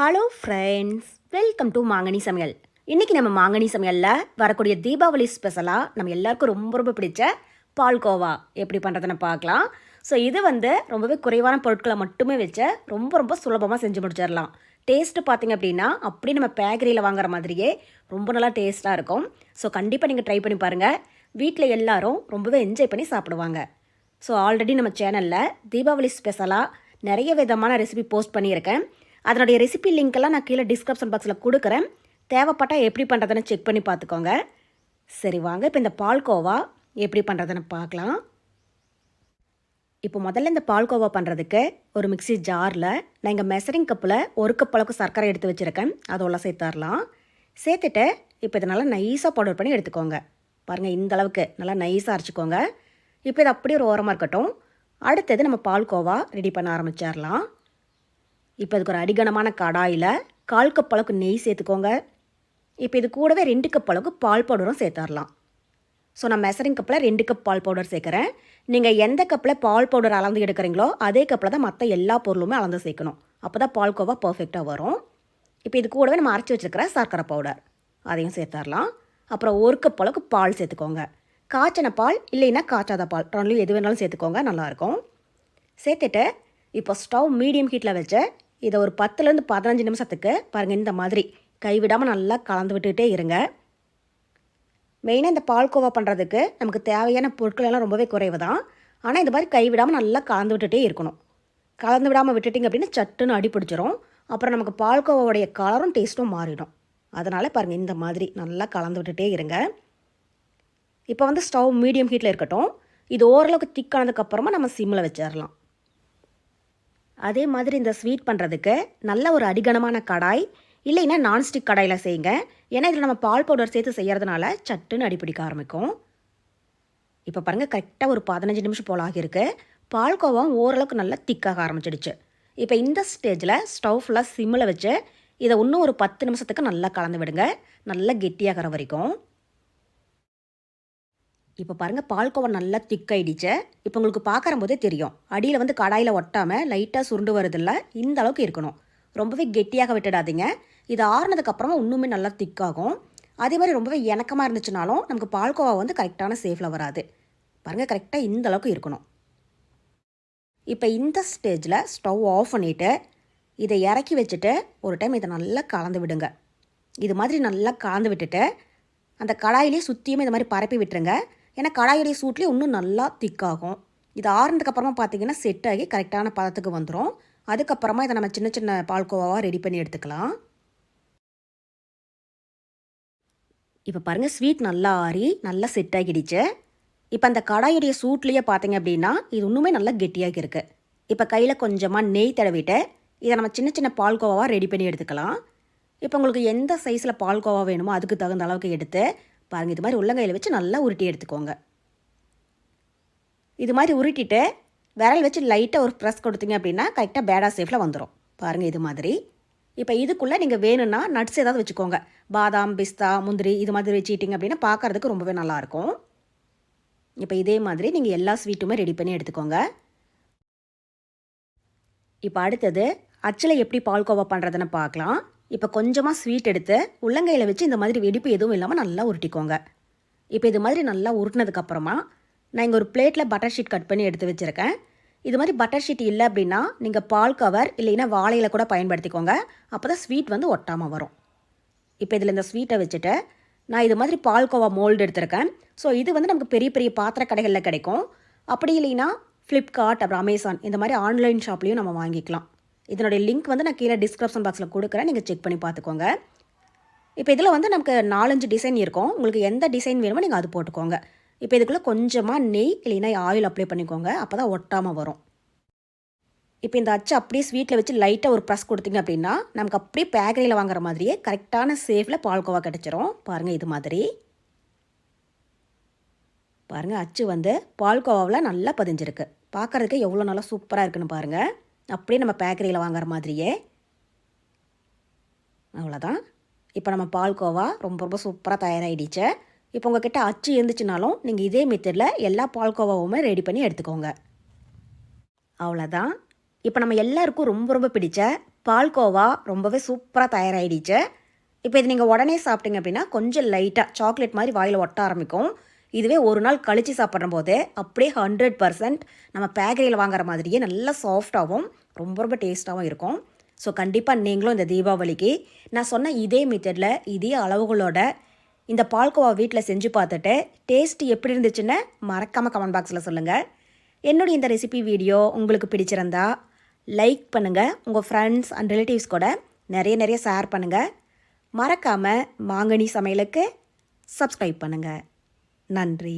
Hello friends welcome to மாங்கனி சமையல் இன்றைக்கி நம்ம மாங்கனி சமையலில் வரக்கூடிய தீபாவளி ஸ்பெஷலாக நம்ம எல்லாருக்கும் ரொம்ப ரொம்ப பிடிச்ச பால்கோவா எப்படி பண்ணுறதுன்னு பார்க்கலாம். ஸோ இது வந்து ரொம்பவே குறைவான பொருட்களை மட்டுமே வச்ச ரொம்ப ரொம்ப சுலபமாக செஞ்சு முடிச்சிடலாம். டேஸ்ட்டு பார்த்தீங்க அப்படின்னா அப்படி நம்ம பேக்கரியில் வாங்குற மாதிரியே ரொம்ப நல்லா டேஸ்ட்டாக இருக்கும். ஸோ கண்டிப்பாக நீங்கள் ட்ரை பண்ணி பாருங்கள் வீட்டில் எல்லாரும் ரொம்பவே என்ஜாய் பண்ணி சாப்பிடுவாங்க. ஸோ ஆல்ரெடி நம்ம சேனலில் தீபாவளி ஸ்பெஷலாக நிறைய விதமான ரெசிபி போஸ்ட் பண்ணியிருக்கேன். அதனுடைய ரெசிபி லிங்க்கெல்லாம் நான் கீழே டிஸ்கிரிப்ஷன் பாக்ஸில் கொடுக்குறேன். தேவைப்பட்டால் எப்படி பண்ணுறதுன்னு செக் பண்ணி பார்த்துக்கோங்க. சரி வாங்க. இப்போ இந்த பால்கோவா எப்படி பண்ணுறதுன்னு பார்க்கலாம். இப்போ முதல்ல இந்த பால்கோவா பண்ணுறதுக்கு ஒரு மிக்ஸி ஜாரில் நான் இங்கே மெசரிங் கப்பில் ஒரு கப் அளவுக்கு சர்க்கரை எடுத்து வச்சுருக்கேன். அதோட சேர்த்துடலாம் சேர்த்துட்டு இப்போ இதை நல்லா நைஸாக பவுடர் பண்ணி எடுத்துக்கோங்க. பாருங்கள் இந்த அளவுக்கு நல்லா நைஸாக அரைச்சிக்கோங்க. இப்போ இது அப்படியே ஒரு ஓரமாக இருக்கட்டும். அடுத்தது நம்ம பால்கோவா ரெடி பண்ண ஆரம்பிச்சிடலாம். இப்போ இதுக்கு ஒரு அடிகனமான கடாயில் கால் கப் அளவுக்கு நெய் சேர்த்துக்கோங்க. இப்போ இது கூடவே ரெண்டு கப் அளவுக்கு பால் பவுடரும் சேர்த்துடலாம் ஸோ நான் மெசரிங் கப்பில் ரெண்டு கப் பால் பவுடர் சேர்க்குறேன். நீங்கள் எந்த கப்பில் பால் பவுடர் அளந்து எடுக்கிறீங்களோ அதே கப்பில் தான் மற்ற எல்லா பொருளுமே அளந்து சேர்க்கணும். அப்போ தான் பால்கோவா பர்ஃபெக்டாக வரும். இப்போ இது கூடவே நம்ம அரைச்சி வச்சுருக்கிற சர்க்கரை பவுடர் அதையும் சேர்த்துடலாம் அப்புறம் ஒரு கப் அளவுக்கு பால் சேர்த்துக்கோங்க. காய்ச்சின பால் இல்லைன்னா காய்ச்சாத பால் ரெண்டுலையும் எது வேணாலும் சேர்த்துக்கோங்க நல்லாயிருக்கும் சேர்த்துட்டு இப்போ ஸ்டவ் மீடியம் ஹீட்டில் வச்சு இதை ஒரு பத்துலேருந்து பதினஞ்சு நிமிஷத்துக்கு பாருங்கள் இந்த மாதிரி. கைவிடாமல் நல்லா கலந்து விட்டுகிட்டே இருங்க. மெயினாக இந்த பால்கோவா பண்ணுறதுக்கு நமக்கு தேவையான பொருட்கள் எல்லாம் ரொம்பவே குறைவு தான். ஆனால் இந்த மாதிரி கைவிடாமல் நல்லா கலந்து விட்டுட்டே இருக்கணும். கலந்து விடாமல் விட்டுட்டிங்க அப்படின்னா சட்டுன்னு அடி பிடிச்சிரும். அப்புறம் நமக்கு பால்கோவாவுடைய கலரும் டேஸ்ட்டும் மாறிடும். அதனால் பாருங்கள் இந்த மாதிரி நல்லா கலந்து விட்டுட்டே இருங்க. இப்போ வந்து ஸ்டவ் மீடியம் ஹீட்டில் இருக்கட்டும். இது ஓரளவுக்கு திக்கானதுக்கப்புறமா நம்ம சிம்மில் வச்சிடலாம் அதே மாதிரி இந்த ஸ்வீட் பண்ணுறதுக்கு நல்ல ஒரு அடிகனமான கடாய் இல்லைன்னா நான்ஸ்டிக் கடாயில் செய்யுங்க. ஏன்னா இதில் நம்ம பால் பவுடர் சேர்த்து செய்கிறதுனால சட்டுன்னு அடிப்பிடிக்க ஆரம்பிக்கும். இப்போ பாருங்கள் கரெக்டாக ஒரு பதினஞ்சு நிமிஷம் போல் ஆகியிருக்கு. பால்கோவம் ஓரளவுக்கு நல்லா திக்காக ஆரம்பிச்சிடுச்சு. இப்போ இந்த ஸ்டேஜில் ஸ்டவ் ஃபுல்லாக சிம்மில் வச்சு இதை இன்னும் ஒரு பத்து நிமிஷத்துக்கு நல்லா கலந்து விடுங்க. நல்லா கெட்டியாகிற வரைக்கும். இப்போ பாருங்கள் பால்கோவா நல்லா திக்காயிடுச்சு இப்போ உங்களுக்கு பார்க்குற போதே தெரியும். அடியில் வந்து கடாயில் ஒட்டாமல் லைட்டாக சுருண்டு வருதில்ல இந்த அளவுக்கு இருக்கணும். ரொம்பவே கெட்டியாக விட்டுடாதீங்க. இது ஆறுனதுக்கப்புறமா இன்னுமே நல்லா திக்காகும் அதே மாதிரி ரொம்பவே இணக்கமாக இருந்துச்சுனாலும் நமக்கு பால்கோவா வந்து கரெக்டான சேஃபில் வராது. பாருங்கள் கரெக்டாக இந்த அளவுக்கு இருக்கணும். இப்போ இந்த ஸ்டேஜில் ஸ்டவ் ஆஃப் பண்ணிவிட்டு இதை இறக்கி வச்சுட்டு ஒரு டைம் இதை நல்லா கலந்து விடுங்க. இது மாதிரி நல்லா கலந்து விட்டுட்டு அந்த கடாயிலே சுற்றியுமே இந்த மாதிரி பரப்பி விட்டுருங்க. ஏன்னா கடாயுடைய சூட்லேயே இன்னும் நல்லா திக்காகும். இது ஆறுனதுக்கப்புறமா பார்த்தீங்கன்னா செட் ஆகி கரெக்டான பதத்துக்கு வந்துடும் அதுக்கப்புறமா இதை நம்ம சின்ன சின்ன பால்கோவாவாக ரெடி பண்ணி எடுத்துக்கலாம். இப்போ பாருங்கள் ஸ்வீட் நல்லா ஆறி நல்லா செட் ஆகிடுச்சு. இப்போ அந்த கடாயுடைய சூட்லேயே பார்த்தீங்க அப்படின்னா இது இன்னுமே நல்லா கெட்டியாக இருக்குது இப்போ கையில் கொஞ்சமாக நெய் தடவிட்டு இதை நம்ம சின்ன சின்ன பால்கோவாவாக ரெடி பண்ணி எடுத்துக்கலாம். இப்போ உங்களுக்கு எந்த சைஸில் பால்கோவா வேணுமோ அதுக்கு தகுந்த அளவுக்கு எடுத்து பாருங்கள் இது மாதிரி உள்ளங்கையில் வச்சு நல்லா உருட்டி எடுத்துக்கோங்க. இது மாதிரி உருட்டிட்டு விரல் வச்சு லைட்டாக ஒரு ப்ரெஸ் கொடுத்தீங்க அப்படின்னா கரெக்டாக பேடா சேஃபில் வந்துடும் பாருங்கள் இது மாதிரி. இப்போ இதுக்குள்ளே நீங்கள் வேணும்னா நட்ஸ் ஏதாவது வச்சுக்கோங்க. பாதாம் பிஸ்தா முந்திரி இது மாதிரி வச்சுக்கிட்டிங்க அப்படின்னா பார்க்குறதுக்கு ரொம்பவே நல்லாயிருக்கும். இப்போ இதே மாதிரி நீங்கள் எல்லா ஸ்வீட்டுமே ரெடி பண்ணி எடுத்துக்கோங்க. இப்போ அடுத்தது அச்சில் எப்படி பால்கோவா பண்ணுறதுன்னு பார்க்கலாம் இப்போ கொஞ்சமாக ஸ்வீட் எடுத்து உள்ளங்கையில் வச்சு இந்த மாதிரி வெடிப்பு எதுவும் இல்லாமல் நல்லா உருட்டிக்கோங்க. இப்போ இது மாதிரி நல்லா உருட்டினதுக்கப்புறமா நான் இங்கே ஒரு பிளேட்டில் பட்டர் ஷீட் கட் பண்ணி எடுத்து வச்சுருக்கேன். இது மாதிரி பட்டர் ஷீட் இல்லை அப்படின்னா நீங்கள் பால் கவர் இல்லைன்னா வாழையில் கூட பயன்படுத்திக்கோங்க. அப்போ தான் ஸ்வீட் வந்து ஒட்டாமல் வரும். இப்போ இதில் இந்த ஸ்வீட்டை வச்சுட்டு நான் இது மாதிரி பால்கோவா மோல்டு எடுத்திருக்கேன். ஸோ இது வந்து நமக்கு பெரிய பெரிய பாத்திர கடைகளில் கிடைக்கும். அப்படி இல்லைன்னா ஃப்ளிப்கார்ட் அப்புறம் அமேசான் இந்த மாதிரி ஆன்லைன் ஷாப்லேயும் நம்ம வாங்கிக்கலாம். இதனுடைய லிங்க் வந்து நான் கீழே டிஸ்கிரிப்ஷன் பாக்ஸில் கொடுக்குறேன். நீங்கள் செக் பண்ணி பார்த்துக்கோங்க. இப்போ இதில் வந்து நமக்கு நாலஞ்சு டிசைன் இருக்கும். உங்களுக்கு எந்த டிசைன் வேணுமோ நீங்கள் அது போட்டுக்கோங்க. இப்போ இதுக்குள்ளே கொஞ்சமாக நெய் இல்லைன்னா ஆயில் அப்ளை பண்ணிக்கோங்க. அப்போ தான் ஒட்டாமல் வரும். இப்போ இந்த அச்சு அப்படியே ஸ்வீட்டில் வச்சு லைட்டாக ஒரு ப்ரெஸ் கொடுத்தீங்க அப்படின்னா நமக்கு அப்படியே பேக்கரியில் வாங்குற மாதிரியே கரெக்டான சேஃபில் பால்கோவா கிடச்சிரும். பாருங்கள் இது மாதிரி. பாருங்கள் அச்சு வந்து பால்கோவாவில் நல்லா பதிஞ்சிருக்கு. பார்க்குறதுக்கு எவ்வளோ நல்லா சூப்பராக இருக்குன்னு பாருங்கள் அப்படியே நம்ம பேக்கரியில் வாங்குற மாதிரியே. அவ்வளோதான் இப்போ நம்ம பால்கோவா ரொம்ப ரொம்ப சூப்பராக தயாராகிடுச்சு இப்போ உங்ககிட்ட அச்சு இருந்துச்சுனாலும் நீங்கள் இதே மெத்தடில் எல்லா பால்கோவாவுமே ரெடி பண்ணி எடுத்துக்கோங்க. அவ்வளோதான் இப்போ நம்ம எல்லாருக்கும் ரொம்ப ரொம்ப பிடிச்ச பால்கோவா ரொம்பவே சூப்பராக தயாராகிடுச்சு இப்போ இது நீங்கள் உடனே சாப்பிட்டீங்க அப்படின்னா கொஞ்சம் லைட்டாக சாக்லேட் மாதிரி வாயில் ஒட்ட ஆரம்பிக்கும். இதுவே ஒரு நாள் கழித்து சாப்பிட்ற போது அப்படியே ஹண்ட்ரட் பர்சன்ட் நம்ம பேக்கரியில் வாங்குற மாதிரியே நல்லா சாஃப்டாகவும் ரொம்ப ரொம்ப டேஸ்ட்டாகவும் இருக்கும். ஸோ கண்டிப்பாக நீங்களும் இந்த தீபாவளிக்கு நான் சொன்ன இதே மெத்தடில் இதே அளவுகளோட இந்த பால்கோவா வீட்டில் செஞ்சு பார்த்துட்டு டேஸ்ட் எப்படி இருந்துச்சுன்னு மறக்காமல் கமெண்ட் பாக்ஸில் சொல்லுங்கள் என்னுடைய இந்த ரெசிபி வீடியோ உங்களுக்கு பிடிச்சிருந்தா லைக் பண்ணுங்கள் உங்கள் ஃப்ரெண்ட்ஸ் அண்ட் ரிலேட்டிவ்ஸ் கூட நிறைய நிறைய ஷேர் பண்ணுங்கள் மறக்காமல் மாங்கனி சமையலுக்கு சப்ஸ்கிரைப் பண்ணுங்கள் நன்றி